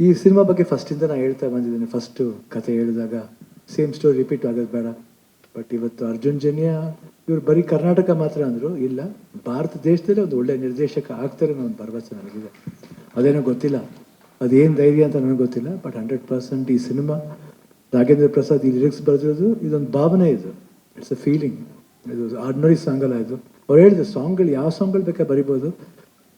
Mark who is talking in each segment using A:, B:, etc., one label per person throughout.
A: ಈ ಸಿನಿಮಾ ಬಗ್ಗೆ ಫಸ್ಟಿಂದ ನಾನು ಹೇಳ್ತಾ ಬಂದಿದ್ದೀನಿ. ಫಸ್ಟು ಕತೆ ಹೇಳಿದಾಗ ಸೇಮ್ ಸ್ಟೋರಿ ರಿಪೀಟ್ ಆಗೋದು ಬೇಡ. ಬಟ್ ಇವತ್ತು ಅರ್ಜುನ್ ಜನ್ಯ, ಇವರು ಬರೀ ಕರ್ನಾಟಕ ಮಾತ್ರ ಅಂದರು, ಇಲ್ಲ, ಭಾರತ ದೇಶದಲ್ಲೇ ಒಂದು ಒಳ್ಳೆ ನಿರ್ದೇಶಕ ಆಗ್ತಾರೆ ಅನ್ನೋ ಒಂದು ಭರವಸೆ ನನಗಿದೆ. ಅದೇನೋ ಗೊತ್ತಿಲ್ಲ. ಅದೇನು ಧೈರ್ಯ ಅಂತ ನನಗೆ ಗೊತ್ತಿಲ್ಲ ಬಟ್ ಹಂಡ್ರೆಡ್ ಪರ್ಸೆಂಟ್ ಈ ಸಿನಿಮಾ, ನಾಗೇಂದ್ರ ಪ್ರಸಾದ್ ಈ ಲಿರಿಕ್ಸ್ ಬರೆದಿರೋದು, ಇದೊಂದು ಭಾವನೆ ಇದು. ಇಟ್ಸ್ ಅ ಫೀಲಿಂಗ್ ಇದು ಆರ್ಡಿನರಿ ಸಾಂಗಲ್ಲ ಇದು. ಅವ್ರು ಹೇಳಿದ್ರು ಸಾಂಗ್ಗಳು ಯಾವ ಸಾಂಗ್ಗಳು ಬೇಕಾದ್ರೆ ಬರಿಬೋದು?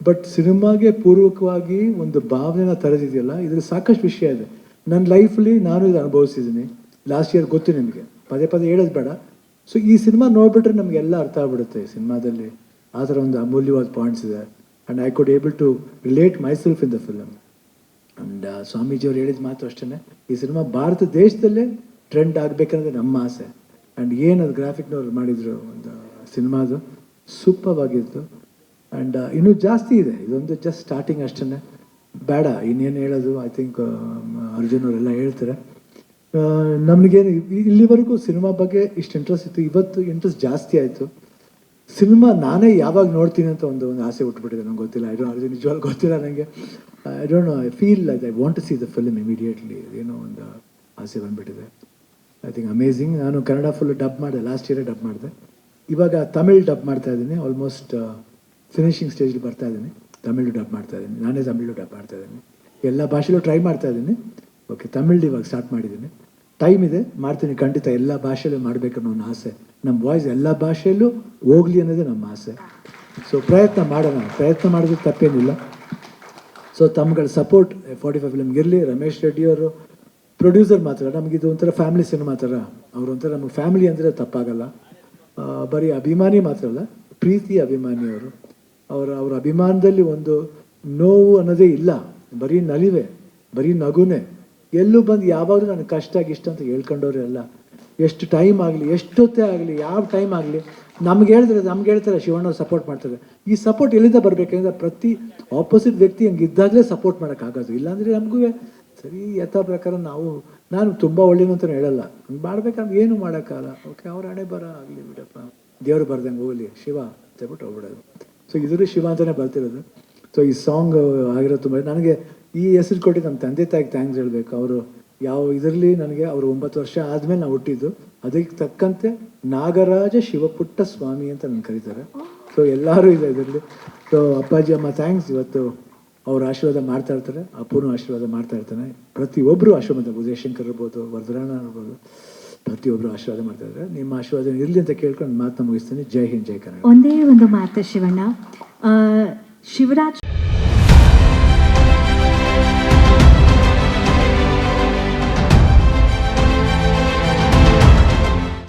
A: ಬಟ್ ಸಿನಿಮಾಗೆ ಪೂರ್ವಕವಾಗಿ ಒಂದು ಭಾವನೆನ ತರದಿದೆಯಲ್ಲ ಇದ್ರ ಸಾಕಷ್ಟು ವಿಷಯ ಇದೆ. ನನ್ನ ಲೈಫಲ್ಲಿ ನಾನು ಇದು ಅನುಭವಿಸಿದ್ದೀನಿ. ಲಾಸ್ಟ್ ಇಯರ್ ಗೊತ್ತು ನಿಮಗೆ. ಪದೇ ಪದೇ ಹೇಳೋದು ಬೇಡ. ಸೊ ಈ ಸಿನಿಮಾ ನೋಡಿಬಿಟ್ರೆ ನಮಗೆಲ್ಲ ಅರ್ಥ ಆಗ್ಬಿಡುತ್ತೆ ಸಿನಿಮಾದಲ್ಲಿ ಆ ಥರ ಒಂದು ಅಮೂಲ್ಯವಾದ ಪಾಯಿಂಟ್ಸ್ ಇದೆ. And I could able to relate myself in the film and ಸ್ವಾಮೀಜಿಯವ್ರು ಹೇಳಿದ ಮಾತು ಅಷ್ಟೇ ಈ ಸಿನಿಮಾ ಭಾರತ ದೇಶದಲ್ಲೇ ಟ್ರೆಂಡ್ ಆಗಬೇಕನ್ನೋದು ನಮ್ಮ ಆಸೆ. ಆ್ಯಂಡ್ ಏನು ಅದು ಗ್ರಾಫಿಕ್ನವ್ರು ಮಾಡಿದರು ಒಂದು ಸಿನಿಮಾದು ಸೂಪರ್ ಆಗಿತ್ತು. ಆ್ಯಂಡ್ ಇನ್ನೂ ಜಾಸ್ತಿ ಇದೆ. ಇದೊಂದು ಜಸ್ಟ್ ಸ್ಟಾರ್ಟಿಂಗ್ ಅಷ್ಟೇ ಬೇಡ, ಇನ್ನೇನು ಹೇಳೋದು ಐ ಥಿಂಕ್ ಅರ್ಜುನ್ ಅವರೆಲ್ಲ ಹೇಳ್ತಾರೆ. ನಮಗೇನು ಇಲ್ಲಿವರೆಗೂ ಸಿನಿಮಾ ಬಗ್ಗೆ ಇಷ್ಟು ಇಂಟ್ರೆಸ್ಟ್ ಇತ್ತು. ಇವತ್ತು ಇಂಟ್ರೆಸ್ಟ್ ಜಾಸ್ತಿ ಆಯಿತು. ಸಿನಿಮಾ ನಾನೇ ಯಾವಾಗ ನೋಡ್ತೀನಿ ಅಂತ ಒಂದು ಒಂದು ಆಸೆ ಹುಟ್ಟುಬಿಟ್ಟಿದೆ ನಂಗೆ ಗೊತ್ತಿಲ್ಲ. ಐ ಡೋಂಟ್ ಅರ್ಜುನ್ ನಿಜವಾಗ್ಲೂ ಗೊತ್ತಿಲ್ಲ ನನಗೆ I don't I feel like I want to see the film immediately ಏನೋ ಒಂದು ಆಸೆ ಬಂದುಬಿಟ್ಟಿದೆ. ಐ ಥಿಂಕ್ ಅಮೇಝಿಂಗ್ ನಾನು ಕನ್ನಡ ಫುಲ್ ಡಬ್ ಮಾಡಿದೆ. ಲಾಸ್ಟ್ ಇಯರೇ ಡಬ್ ಮಾಡಿದೆ. ಇವಾಗ ತಮಿಳ್ ಡಬ್ ಮಾಡ್ತಾ ಇದ್ದೀನಿ. ಆಲ್ಮೋಸ್ಟ್ ಫಿನಿಶಿಂಗ್ ಸ್ಟೇಜಲ್ಲಿ ಬರ್ತಾ ಇದ್ದೀನಿ. ತಮಿಳು ಡಬ್ ಮಾಡ್ತಾ ಇದ್ದೀನಿ. ನಾನೇ ತಮಿಳು ಡಬ್ ಮಾಡ್ತಾ ಇದ್ದೀನಿ. ಎಲ್ಲ ಭಾಷೆಲೂ ಟ್ರೈ ಮಾಡ್ತಾ ಇದ್ದೀನಿ. ಓಕೆ ತಮಿಳ್ ಇವಾಗ ಸ್ಟಾರ್ಟ್ ಮಾಡಿದ್ದೀನಿ. ಟೈಮ್ ಇದೆ. ಮಾಡ್ತೀನಿ. ಖಂಡಿತ ಎಲ್ಲ ಭಾಷೆಯಲ್ಲೂ ಮಾಡಬೇಕನ್ನೋ ಒಂದು ಆಸೆ. ನಮ್ಮ ವಾಯ್ಸ್ ಎಲ್ಲ ಭಾಷೆಯಲ್ಲೂ ಹೋಗ್ಲಿ ಅನ್ನೋದೇ ನಮ್ಮ ಆಸೆ. ಸೊ ಪ್ರಯತ್ನ ಮಾಡೋಣ. ಪ್ರಯತ್ನ ಮಾಡೋದಕ್ಕೆ ತಪ್ಪೇನಿಲ್ಲ. ಸೊ ತಮ್ಮಗಳ ಸಪೋರ್ಟ್ ಫಾರ್ಟಿ ಫೈವ್ ಫಿಲ್ಮ್ಗೆ ಇರಲಿ. ರಮೇಶ್ ರೆಡ್ಡಿ ಅವರು ಪ್ರೊಡ್ಯೂಸರ್ ಮಾತ್ರ. ನಮಗೆ ಇದು ಒಂಥರ ಫ್ಯಾಮಿಲಿ ಸಿನಿಮಾ ಥರ ಅವರು ಒಂಥರ ನಮಗೆ ಫ್ಯಾಮಿಲಿ ಅಂದರೆ ತಪ್ಪಾಗಲ್ಲ. ಬರೀ ಅಭಿಮಾನಿ ಮಾತ್ರ ಅಲ್ಲ, ಪ್ರೀತಿ ಅಭಿಮಾನಿ ಅವರು, ಅವರ ಅಭಿಮಾನದಲ್ಲಿ ಒಂದು ನೋವು ಅನ್ನೋದೇ ಇಲ್ಲ. ಬರೀ ನಲಿವೆ, ಬರೀ ನಗುನೆ. ಎಲ್ಲೂ ಬಂದು ಯಾವಾಗಲೂ ನನಗೆ ಕಷ್ಟ ಇಷ್ಟ ಅಂತ ಹೇಳ್ಕೊಂಡವ್ರೆ ಅಲ್ಲ ಎಷ್ಟು ಟೈಮ್ ಆಗಲಿ, ಎಷ್ಟೊತ್ತೇ ಆಗಲಿ, ಯಾವ ಟೈಮ್ ಆಗಲಿ, ನಮ್ಗೆ ಹೇಳಿದ್ರೆ ನಮ್ಗೆ ಹೇಳ್ತಾರೆ, ಶಿವಣ್ಣ ಸಪೋರ್ಟ್ ಮಾಡ್ತಾರೆ. ಈ ಸಪೋರ್ಟ್ ಎಲ್ಲಿಂದ ಬರಬೇಕಂದ್ರೆ ಪ್ರತಿ ಆಪೋಸಿಟ್ ವ್ಯಕ್ತಿ ಹಂಗೆ ಇದ್ದಾಗಲೇ ಸಪೋರ್ಟ್ ಮಾಡೋಕ್ಕಾಗೋದು ಇಲ್ಲಾಂದರೆ ನಮಗೂ ಸರಿ, ಯಥಾ ಪ್ರಕಾರ ನಾವು, ನಾನು ತುಂಬ ಒಳ್ಳೇನು ಅಂತ ಹೇಳಲ್ಲ. ಹಂಗೆ ಮಾಡ್ಬೇಕಂದ್ರೆ ಏನು ಮಾಡೋಕ್ಕಾಗಲ್ಲ. ಓಕೆ ಅವ್ರ ಹಣೆ ಬರ ಆಗಲಿ ಬಿಡಪ್ಪ. ದೇವ್ರು ಬರ್ದಂಗೆ ಹೋಗಲಿ. ಶಿವ ಅಂತೇಳ್ಬಿಟ್ಟು ಹೋಗ್ಬಿಡೋದು. ಸೊ ಇದ್ರ ಶಿವ ಅಂತಲೇ ಬರ್ತಿರೋದು. ಸೊ ಈ ಸಾಂಗ್ ಆಗಿರೋ ತುಂಬ, ನನಗೆ ಈ ಹೆಸರು ಕೊಟ್ಟು ನಮ್ಮ ತಂದೆ ತಾಯಿಗೆ ಥ್ಯಾಂಕ್ಸ್ ಹೇಳಬೇಕು. ಅವರು ಯಾವ ಇದರಲ್ಲಿ ನನಗೆ ಅವರು ಒಂಬತ್ತು ವರ್ಷ ಆದಮೇಲೆ ನಾವು ಹುಟ್ಟಿದ್ದು, ಅದಕ್ಕೆ ತಕ್ಕಂತೆ ನಾಗರಾಜ ಶಿವಪುಟ್ಟ ಸ್ವಾಮಿ ಅಂತ ನನ್ನ ಕರೀತಾರೆ. ಸೊ ಎಲ್ಲರೂ ಇದೆ ಇದರಲ್ಲಿ. ಸೊ ಅಪ್ಪಾಜಿ ಅಮ್ಮ ಥ್ಯಾಂಕ್ಸ್ ಇವತ್ತು ಅವ್ರ ಆಶೀರ್ವಾದ ಮಾಡ್ತಾ ಇರ್ತಾರೆ. ಅಪ್ಪನೂ ಆಶೀರ್ವಾದ ಮಾಡ್ತಾ ಇರ್ತಾನೆ. ಪ್ರತಿಯೊಬ್ಬರು ಆಶೀರ್ವಾದ ಉದಯಶಂಕರ್ ಇರ್ಬೋದು ವರದರಾಣ ಇರ್ಬೋದು. ಪ್ರತಿಯೊಬ್ಬರು ಆಶೀರ್ವಾದ ಮಾಡ್ತಾ ಇದ್ದಾರೆ. ನಿಮ್ಮ ಆಶೀರ್ವಾದ ಇರಲಿ ಅಂತ ಕೇಳ್ಕೊಂಡು ಮಾತನ್ನ ಮುಗಿಸ್ತೀನಿ. ಜೈ ಹಿಂದ್, ಜೈ ಕರ್ನಾಟಕ.
B: ಒಂದೇ ಒಂದು ಮಾತು ಶಿವಣ್ಣ. ಶಿವರಾಜ್